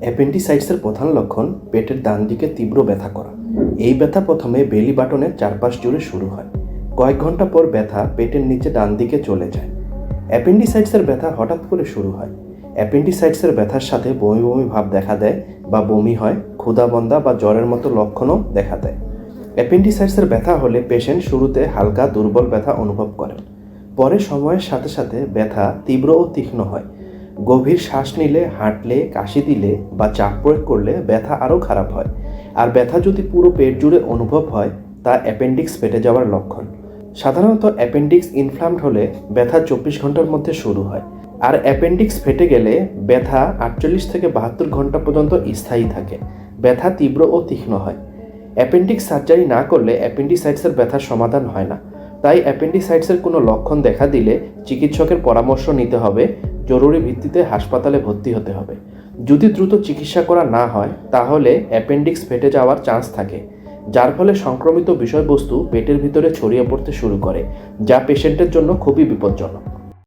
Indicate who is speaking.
Speaker 1: অ্যাপেন্ডিসাইটসের প্রধান লক্ষণ পেটের ডান দিকে তীব্র ব্যথা করা। এই ব্যথা প্রথমে বেলি বাটনের চারপাশ জুড়ে শুরু হয়। কয়েক ঘণ্টা পর ব্যথা পেটের নিচে ডান দিকে চলে যায়। অ্যাপেন্ডিসাইটসের ব্যথা হঠাৎ করে শুরু হয়। অ্যাপেন্ডিসাইটসের ব্যথার সাথে বমি বমি ভাব দেখা দেয় বা বমি হয় ক্ষুধাবন্দা বা জ্বরের মতো লক্ষণও দেখা দেয়। অ্যাপেন্ডিসাইটসের ব্যথা হলে পেশেন্ট শুরুতে হালকা দুর্বল ব্যথা অনুভব করেন। পরে সময়ের সাথে সাথে ব্যথা তীব্র ও তীক্ষ্ণ হয়। গভীর শ্বাস নিলে, হাঁটলে, কাশি দিলে বা চাপ প্রয়োগ করলে ব্যথা আরও খারাপ হয়। আর ব্যথা যদি পুরো পেট জুড়ে অনুভব হয়, তা অ্যাপেন্ডিক্স ফেটে যাওয়ার লক্ষণ। সাধারণত অ্যাপেন্ডিক্স ইনফ্লামড হলে ব্যথা চব্বিশ ঘণ্টার মধ্যে শুরু হয়। আর অ্যাপেন্ডিক্স ফেটে গেলে ব্যথা আটচল্লিশ থেকে বাহাত্তর ঘণ্টা পর্যন্ত স্থায়ী থাকে। ব্যথা তীব্র ও তীক্ষ্ণ হয়। অ্যাপেন্ডিক্স সার্জারি না করলে অ্যাপেন্ডিসাইটসের ব্যথার সমাধান হয় না। তাই অ্যাপেন্ডিসাইটসের কোনো লক্ষণ দেখা দিলে চিকিৎসকের পরামর্শ নিতে হবে, জরুরি ভিত্তিতে হাসপাতালে ভর্তি হতে হবে। যদি দ্রুত চিকিৎসা করা না হয়, তাহলে অ্যাপেন্ডিক্স ফেটে যাওয়ার চান্স থাকে, যার ফলে সংক্রমিত বিষয়বস্তু পেটের ভিতরে ছড়িয়ে পড়তে শুরু করে, যা পেশেন্টের জন্য খুবই বিপজ্জনক।